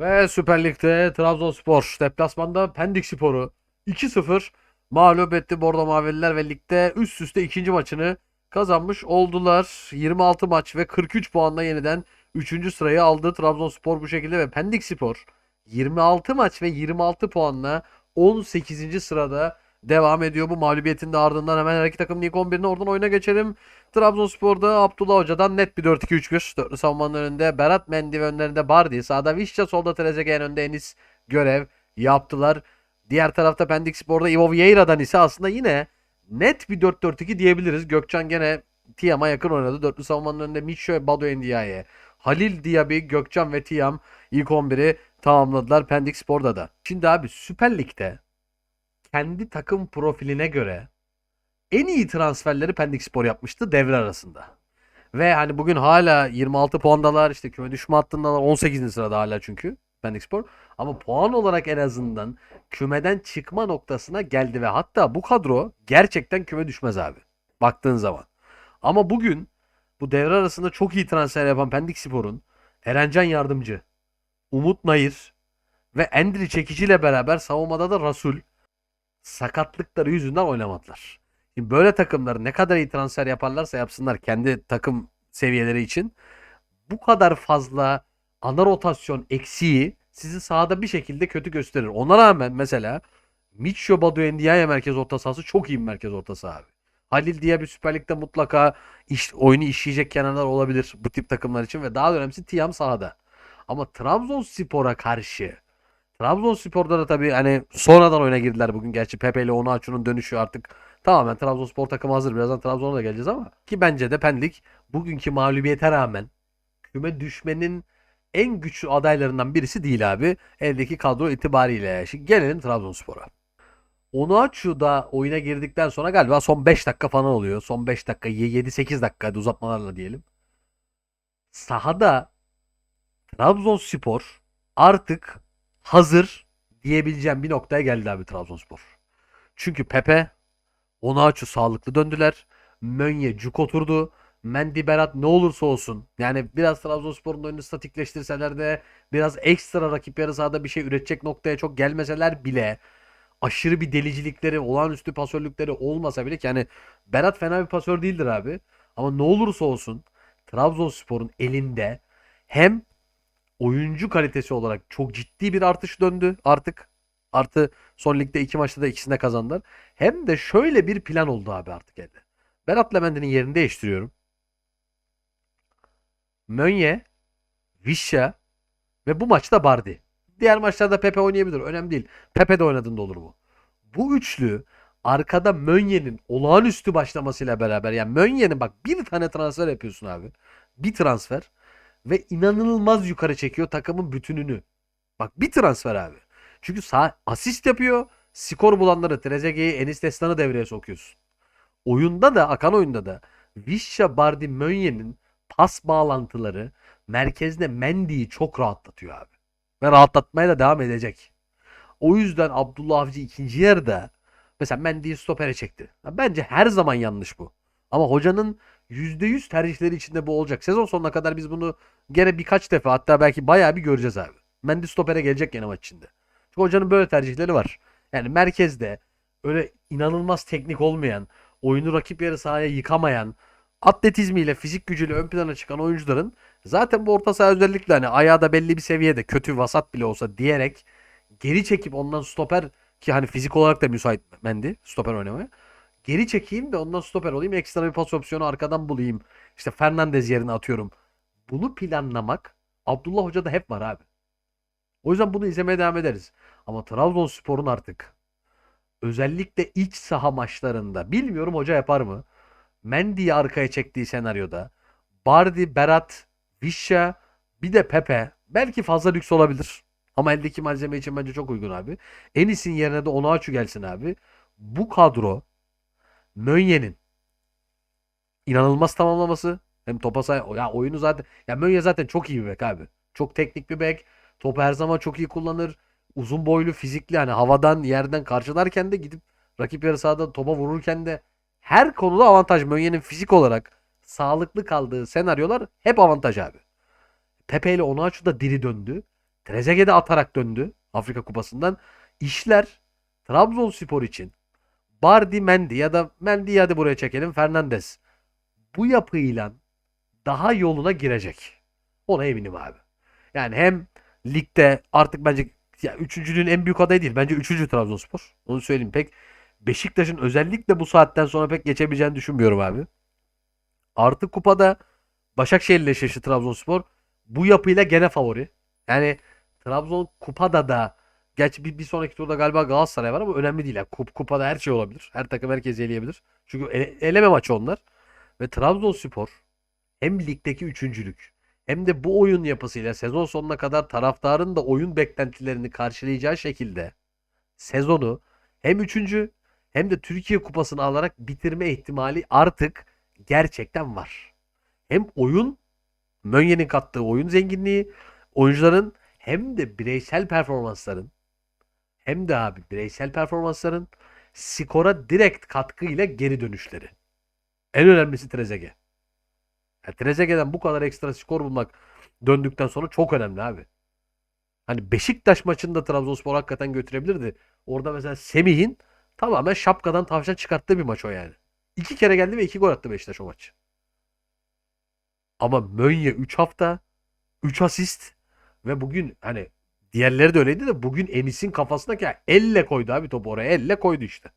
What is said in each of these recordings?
Ve Süper Lig'de Trabzonspor deplasmanda Pendik Spor'u 2-0 mağlup etti Bordo Mavililer ve ligde üst üste ikinci maçını kazanmış oldular. 26 maç ve 43 puanla yeniden 3. sırayı aldı Trabzonspor bu şekilde ve Pendik Spor 26 maç ve 26 puanla 18. sırada devam ediyor. Bu mağlubiyetin de ardından hemen her iki takım ilk 11'ine oradan oyuna geçelim. Trabzonspor'da Abdullah Hoca'dan net bir 4-2-3-1. Dörtlü savunmanın önünde Berat Mendy ve önlerinde Bardi. Sağda Vişça, solda Trezeguet önünde Enis görev yaptılar. Diğer tarafta Pendik Spor'da Ivo Vieira'dan ise aslında yine net bir 4-4-2 diyebiliriz. Gökçen gene Tiam'a yakın oynadı. Dörtlü savunmanın önünde Mitcho ve Badu Ndiaye. Halil Diaby, Gökçen ve Tiam ilk 11'i tamamladılar Pendik Spor'da da. Şimdi abi Süper Lig'de kendi takım profiline göre en iyi transferleri Pendik Spor yapmıştı devre arasında. Ve hani bugün hala 26 puandalar işte küme düşme hattındalar 18. sırada hala çünkü Pendik Spor. Ama puan olarak en azından kümeden çıkma noktasına geldi ve hatta bu kadro gerçekten küme düşmez abi. Baktığın zaman. Ama bugün bu devre arasında çok iyi transfer yapan Pendik Spor'un Erencan Yardımcı, Umut Nayır ve Endri Çekici ile beraber savunmada da Rasul sakatlıkları yüzünden oynamadılar. Şimdi böyle takımlar ne kadar iyi transfer yaparlarsa yapsınlar kendi takım seviyeleri için bu kadar fazla ana rotasyon eksiği sizi sahada bir şekilde kötü gösterir. Ona rağmen mesela Micho Badu Ndiaye merkez orta sahası çok iyi bir merkez orta saha abi. Halil diye bir Süper Lig'de mutlaka iş, oyunu işleyecek kenarlar olabilir bu tip takımlar için ve daha önemlisi Tiam sahada. Ama Trabzonspor'a karşı Trabzonspor'da da tabii hani sonradan oyuna girdiler bugün. Gerçi Pepe ile Onaçu'nun dönüşü artık tamamen Trabzonspor takımı hazır. Birazdan Trabzon'a da geleceğiz ama ki bence de Pendik bugünkü mağlubiyete rağmen küme düşmenin en güçlü adaylarından birisi değil abi. Eldeki kadro itibariyle. Şimdi gelelim Trabzonspor'a. Onaçu da oyuna girdikten sonra galiba son 5 dakika falan oluyor. Son 5 dakika 7-8 dakika uzatmalarla diyelim. Sahada Trabzonspor artık hazır diyebileceğim bir noktaya geldi abi Trabzonspor. Çünkü Pepe, Onaçu sağlıklı döndüler. Mönye cuk oturdu. Mendy Berat ne olursa olsun. Yani biraz Trabzonspor'un oyunu statikleştirseler de biraz ekstra rakip yarı sahada bir şey üretecek noktaya çok gelmeseler bile aşırı bir delicilikleri, olağanüstü pasörlükleri olmasa bile yani Berat fena bir pasör değildir abi. Ama ne olursa olsun Trabzonspor'un elinde hem oyuncu kalitesi olarak çok ciddi bir artış döndü artık. Artı son ligde iki maçta da ikisinde kazandılar. Hem de şöyle bir plan oldu abi artık elde. Berat Lemendi'nin yerini değiştiriyorum. Mönye, Vişya ve bu maçta Bardi. Diğer maçlarda Pepe oynayabilir. Önemli değil. Pepe de oynadığında olur bu. Bu üçlü arkada Mönye'nin olağanüstü başlamasıyla beraber yani Mönye'nin bak bir tane transfer yapıyorsun abi. Bir transfer ve inanılmaz yukarı çekiyor takımın bütününü. Bak bir transfer abi. Çünkü sağ asist yapıyor. Skor bulanları Trezeguet'i, Enis Destan'ı devreye sokuyorsun. Oyunda da akan oyunda da Vişça Bardi Mönye'nin pas bağlantıları merkezde Mendy'yi çok rahatlatıyor abi. Ve rahatlatmaya da devam edecek. O yüzden Abdullah Avcı ikinci yarıda mesela Mendy'yi stopere çekti. Bence her zaman yanlış bu. Ama hocanın %100 tercihleri içinde bu olacak. Sezon sonuna kadar biz bunu gene birkaç defa hatta belki bayağı bir göreceğiz abi. Mendy stopere gelecek gene maç içinde. Çünkü hocanın böyle tercihleri var. Yani merkezde öyle inanılmaz teknik olmayan, oyunu rakip yarı sahaya yıkamayan, atletizmiyle, fizik gücüyle ön plana çıkan oyuncuların zaten bu orta saha özellikle hani ayağı da belli bir seviyede kötü vasat bile olsa diyerek geri çekip ondan stoper ki hani fizik olarak da müsait Mendy stoper oynamaya. Geri çekeyim de ondan stoper olayım. Ekstra bir pas opsiyonu arkadan bulayım. İşte Fernandez yerine atıyorum. Bunu planlamak Abdullah Hoca'da hep var abi. O yüzden bunu izlemeye devam ederiz. Ama Trabzonspor'un artık özellikle iç saha maçlarında bilmiyorum hoca yapar mı? Mendy'yi arkaya çektiği senaryoda Bardi, Berat, Vişya bir de Pepe belki fazla lüks olabilir. Ama eldeki malzeme için bence çok uygun abi. Enis'in yerine de Onaçu gelsin abi. Bu kadro Mönye'nin inanılmaz tamamlaması hem topa sahip ya oyunu zaten ya Mönye zaten çok iyi bir bek abi. Çok teknik bir bek. Topu her zaman çok iyi kullanır. Uzun boylu, fizikli hani havadan, yerden karşılarken de gidip rakip yarı sahada topa vururken de her konuda avantaj. Mönye'nin fizik olarak sağlıklı kaldığı senaryolar hep avantaj abi. Pepe ile Onaçu da diri döndü. Trezeguet atarak döndü Afrika Kupası'ndan. İşler Trabzonspor için Bardi Mendy ya da Mendy'yi hadi buraya çekelim Fernandes. Bu yapıyla daha yoluna girecek. Ona eminim abi. Yani hem ligde artık bence ya üçüncülüğün en büyük adayı değil. Bence üçüncü Trabzonspor. Onu söyleyeyim pek. Beşiktaş'ın özellikle bu saatten sonra pek geçebileceğini düşünmüyorum abi. Artı kupada Başakşehir'le eşleşti Trabzonspor. Bu yapıyla gene favori. Yani Trabzon kupada da gerçi bir, bir sonraki turda galiba Galatasaray var ama önemli değil. Yani kup, kupada her şey olabilir. Her takım herkes eleyebilir. Çünkü ele- eleme maçı onlar. Ve Trabzonspor hem ligdeki üçüncülük hem de bu oyun yapısıyla sezon sonuna kadar taraftarın da oyun beklentilerini karşılayacağı şekilde sezonu hem üçüncü hem de Türkiye Kupası'nı alarak bitirme ihtimali artık gerçekten var. Hem oyun Mönye'nin kattığı oyun zenginliği oyuncuların hem de bireysel performansların hem de abi bireysel performansların skora direkt katkıyla geri dönüşleri. En önemlisi Trezeguet. Yani Trezeguet'den bu kadar ekstra skor bulmak döndükten sonra çok önemli abi. Hani Beşiktaş maçında Trabzonspor hakikaten götürebilirdi. Orada mesela Semih'in tamamen şapkadan tavşan çıkarttığı bir maç o yani. İki kere geldi ve iki gol attı Beşiktaş o maç. Ama Mönye 3 hafta 3 asist ve bugün hani diğerleri de öyleydi de bugün Enis'in kafasındaki elle koydu abi topu oraya. Elle koydu işte.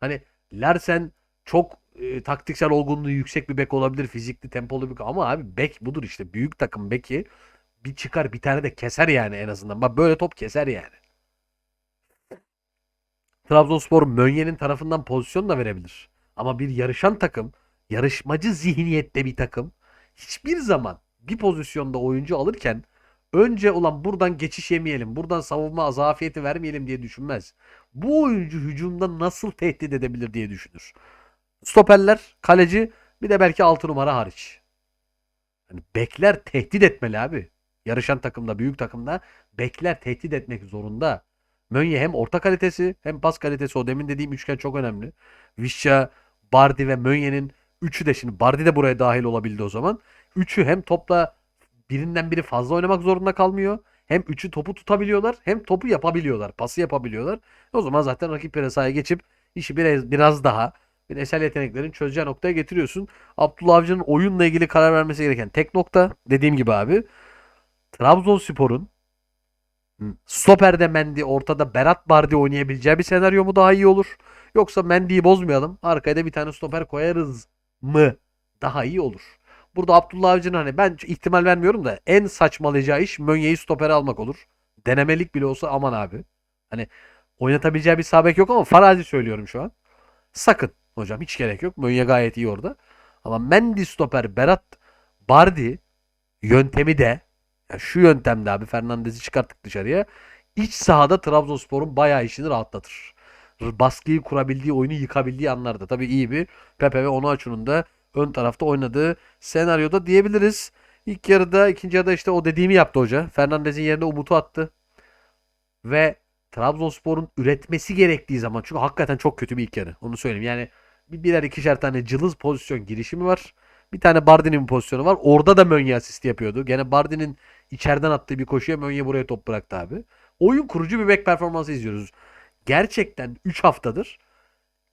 Hani Larsen çok e, taktiksel olgunluğu yüksek bir bek olabilir. Fizikli, tempolu bir ama abi bek budur işte. Büyük takım beki bir çıkar bir tane de keser yani en azından. Bak böyle top keser yani. Trabzonspor Mönye'nin tarafından pozisyon da verebilir. Ama bir yarışan takım, yarışmacı zihniyette bir takım hiçbir zaman bir pozisyonda oyuncu alırken önce olan buradan geçiş yemeyelim, buradan savunma zafiyeti vermeyelim diye düşünmez. Bu oyuncu hücumda nasıl tehdit edebilir diye düşünür. Stoperler, kaleci bir de belki 6 numara hariç. Yani bekler tehdit etmeli abi. Yarışan takımda, büyük takımda bekler tehdit etmek zorunda. Mönye hem orta kalitesi hem pas kalitesi o demin dediğim üçgen çok önemli. Vişça, Bardi ve Mönye'nin üçü de şimdi Bardi de buraya dahil olabildi o zaman. Üçü hem topla birinden biri fazla oynamak zorunda kalmıyor. Hem üçü topu tutabiliyorlar hem topu yapabiliyorlar. Pası yapabiliyorlar. O zaman zaten rakip yere sahaya geçip işi biraz, biraz daha bireysel yeteneklerin çözeceği noktaya getiriyorsun. Abdullah Avcı'nın oyunla ilgili karar vermesi gereken tek nokta dediğim gibi abi Trabzonspor'un Stoper'de Mendy, ortada Berat Bardi oynayabileceği bir senaryo mu daha iyi olur? Yoksa Mendy'yi bozmayalım. Arkaya da bir tane stoper koyarız mı? Daha iyi olur. Burada Abdullah Avcı'nın hani ben ihtimal vermiyorum da en saçmalayacağı iş Mönye'yi stopere almak olur. Denemelik bile olsa aman abi. Hani oynatabileceği bir sabek yok ama farazi söylüyorum şu an. Sakın hocam hiç gerek yok. Mönye gayet iyi orada. Ama Mendy stoper Berat Bardi yöntemi de yani şu yöntemde abi Fernandez'i çıkarttık dışarıya. İç sahada Trabzonspor'un bayağı işini rahatlatır. Baskıyı kurabildiği, oyunu yıkabildiği anlarda. Tabii iyi bir Pepe ve Onuachu'nun da ön tarafta oynadığı senaryoda diyebiliriz. İlk yarıda, ikinci yarıda işte o dediğimi yaptı hoca. Fernandez'in yerine Umut'u attı. Ve Trabzonspor'un üretmesi gerektiği zaman çünkü hakikaten çok kötü bir ilk yarı. Onu söyleyeyim. Yani bir birer ikişer tane cılız pozisyon girişimi var. Bir tane Bardi'nin pozisyonu var. Orada da Mönye asist yapıyordu. Gene Bardi'nin içeriden attığı bir koşuya Mönye buraya top bıraktı abi. Oyun kurucu bir bek performansı izliyoruz. Gerçekten 3 haftadır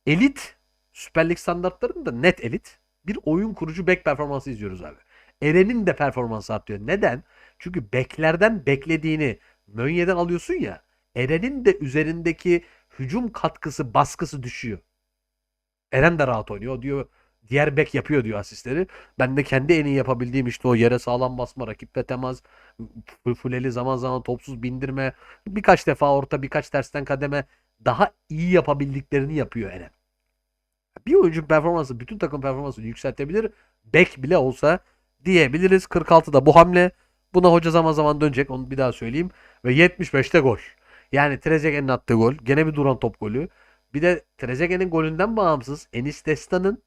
elit Süper Lig standartlarında net elit bir oyun kurucu bek performansı izliyoruz abi. Eren'in de performansı artıyor. Neden? Çünkü beklerden beklediğini Mönye'den alıyorsun ya. Eren'in de üzerindeki hücum katkısı, baskısı düşüyor. Eren de rahat oynuyor. O diyor diğer bek yapıyor diyor asistleri. Ben de kendi en iyi yapabildiğim işte o yere sağlam basma, rakiple temas, fuleli zaman zaman topsuz bindirme, birkaç defa orta, birkaç tersten kademe daha iyi yapabildiklerini yapıyor Eren. Bir oyuncu performansı bütün takım performansını yükseltebilir. Bek bile olsa diyebiliriz. 46'da bu hamle. Buna hoca zaman zaman dönecek. Onu bir daha söyleyeyim. Ve 75'te gol. Yani Trezeguet'in attığı gol. Gene bir duran top golü. Bir de Trezeguet'in golünden bağımsız Enis Destan'ın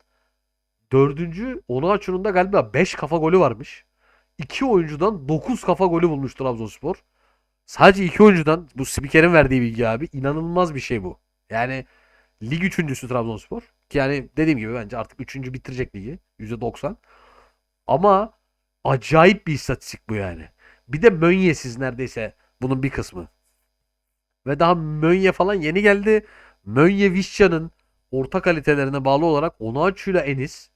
dördüncü Onuachu'nun da galiba 5 kafa golü varmış. 2 oyuncudan 9 kafa golü bulmuş Trabzonspor. Sadece 2 oyuncudan bu spikerin verdiği bilgi abi inanılmaz bir şey bu. Yani lig üçüncüsü Trabzonspor. Yani dediğim gibi bence artık üçüncü bitirecek ligi. %90. Ama acayip bir istatistik bu yani. Bir de Mönye'siz neredeyse bunun bir kısmı. Ve daha Mönye falan yeni geldi. Mönye Vişça'nın orta kalitelerine bağlı olarak Onuachu ile Enis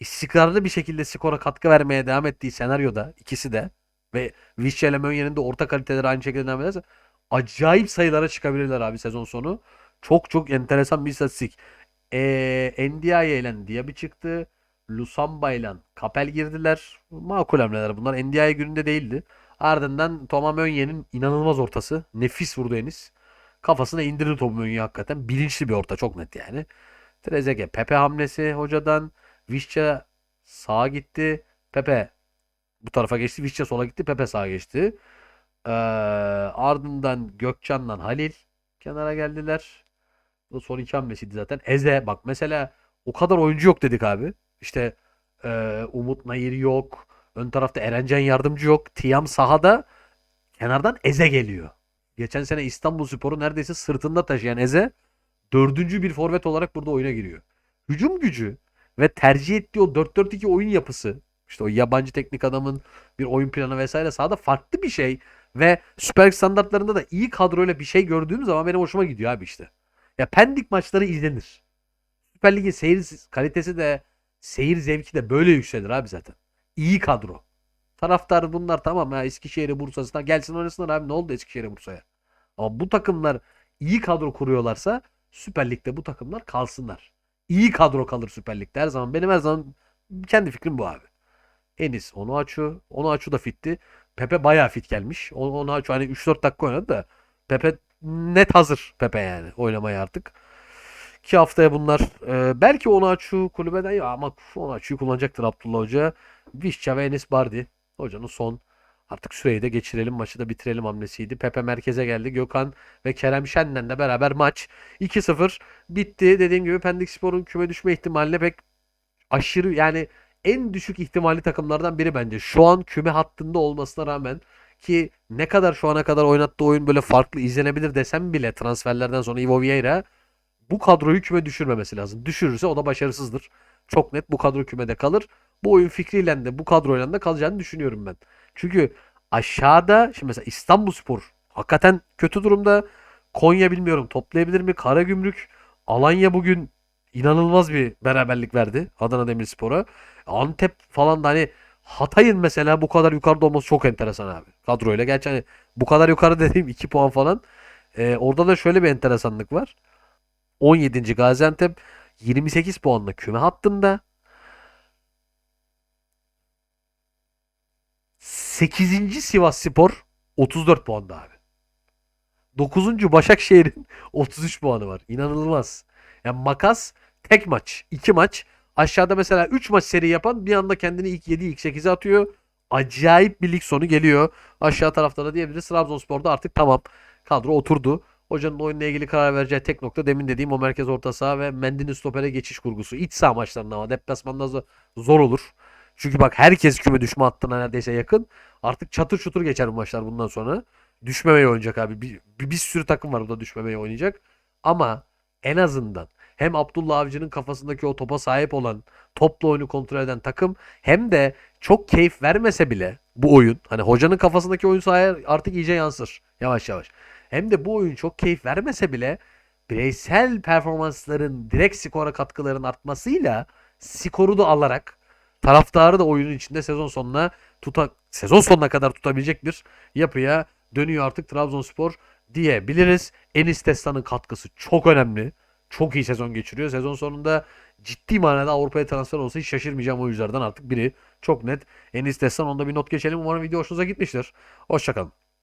istikrarlı bir şekilde skora katkı vermeye devam ettiği senaryoda ikisi de ve Vişça ile Mönye'nin de orta kaliteleri aynı şekilde devam ederse acayip sayılara çıkabilirler abi sezon sonu. Çok çok enteresan bir istatistik. Ee, Ndiaye ile Diaby çıktı. Lusamba ile Kapel girdiler. Makul hamleler bunlar. Ndiaye gününde değildi. Ardından Thomas Meunier'in inanılmaz ortası. Nefis vurdu Enis. Kafasına indirdi topu Meunier hakikaten. Bilinçli bir orta çok net yani. Trezeguet Pepe hamlesi hocadan. Vişça sağa gitti. Pepe bu tarafa geçti. Vişça sola gitti. Pepe sağa geçti. Ee, ardından Gökçen'le Halil kenara geldiler. Bu son iki hamlesiydi zaten. Eze bak mesela o kadar oyuncu yok dedik abi. İşte e, Umut Nayır yok. Ön tarafta Erencan yardımcı yok. Tiam sahada kenardan Eze geliyor. Geçen sene İstanbul Sporu neredeyse sırtında taşıyan Eze dördüncü bir forvet olarak burada oyuna giriyor. Hücum gücü ve tercih ettiği o 4-4-2 oyun yapısı işte o yabancı teknik adamın bir oyun planı vesaire sahada farklı bir şey ve Süper standartlarında da iyi kadroyla bir şey gördüğüm zaman benim hoşuma gidiyor abi işte. Ya Pendik maçları izlenir. Süper Lig'in seyir kalitesi de seyir zevki de böyle yükselir abi zaten. İyi kadro. Taraftar bunlar tamam ya Eskişehir'e Bursa'sına gelsin oynasınlar abi ne oldu Eskişehir'e Bursa'ya. Ama bu takımlar iyi kadro kuruyorlarsa Süper Lig'de bu takımlar kalsınlar. İyi kadro kalır Süper Lig'de her zaman. Benim her zaman kendi fikrim bu abi. Enis onu açıyor. Onu açıyor da fitti. Pepe bayağı fit gelmiş. Onu, onu açıyor. Hani 3-4 dakika oynadı da Pepe net hazır Pepe yani oynamaya artık. Ki haftaya bunlar e, belki açıyor kulübeden ya ama onu açıyor kullanacaktır Abdullah Hoca. Vişça ve Enis Bardi. Hocanın son artık süreyi de geçirelim maçı da bitirelim hamlesiydi. Pepe merkeze geldi. Gökhan ve Kerem Şen'le de beraber maç 2-0 bitti. Dediğim gibi Pendik Spor'un küme düşme ihtimaline pek aşırı yani en düşük ihtimali takımlardan biri bence. Şu an küme hattında olmasına rağmen ki ne kadar şu ana kadar oynattığı oyun böyle farklı izlenebilir desem bile transferlerden sonra Ivo Vieira bu kadroyu küme düşürmemesi lazım. Düşürürse o da başarısızdır. Çok net bu kadro kümede kalır. Bu oyun fikriyle de bu kadroyla da kalacağını düşünüyorum ben. Çünkü aşağıda şimdi mesela İstanbulspor hakikaten kötü durumda. Konya bilmiyorum toplayabilir mi? Karagümrük, Alanya bugün inanılmaz bir beraberlik verdi Adana Demirspor'a. Antep falan da hani Hatay'ın mesela bu kadar yukarıda olması çok enteresan abi. Kadroyla. Gerçi hani bu kadar yukarı dediğim 2 puan falan. Ee, orada da şöyle bir enteresanlık var. 17. Gaziantep 28 puanla küme hattında. 8. Sivas Spor 34 puanda abi. 9. Başakşehir'in 33 puanı var. İnanılmaz. Yani makas tek maç. 2 maç. Aşağıda mesela 3 maç seri yapan bir anda kendini ilk 7 ilk 8'e atıyor. Acayip bir lig sonu geliyor. Aşağı tarafta da diyebiliriz. Trabzonspor'da artık tamam. Kadro oturdu. Hocanın oyunla ilgili karar vereceği tek nokta demin dediğim o merkez orta saha ve Mendy'nin stopere geçiş kurgusu. İç saha maçlarında ama deplasmanda zo- zor olur. Çünkü bak herkes küme düşme hattına neredeyse yakın. Artık çatır çutur geçer bu maçlar bundan sonra. Düşmemeye oynayacak abi. Bir, bir, bir sürü takım var burada düşmemeye oynayacak. Ama en azından hem Abdullah Avcı'nın kafasındaki o topa sahip olan topla oyunu kontrol eden takım hem de çok keyif vermese bile bu oyun hani hocanın kafasındaki oyun sahaya artık iyice yansır yavaş yavaş. Hem de bu oyun çok keyif vermese bile bireysel performansların direkt skora katkıların artmasıyla skoru da alarak taraftarı da oyunun içinde sezon sonuna tuta sezon sonuna kadar tutabilecek bir yapıya dönüyor artık Trabzonspor diyebiliriz. Enis Testan'ın katkısı çok önemli. Çok iyi sezon geçiriyor. Sezon sonunda ciddi manada Avrupa'ya transfer olsa hiç şaşırmayacağım oyunculardan artık biri. Çok net. Enis Destan onda bir not geçelim. Umarım video hoşunuza gitmiştir. Hoşçakalın.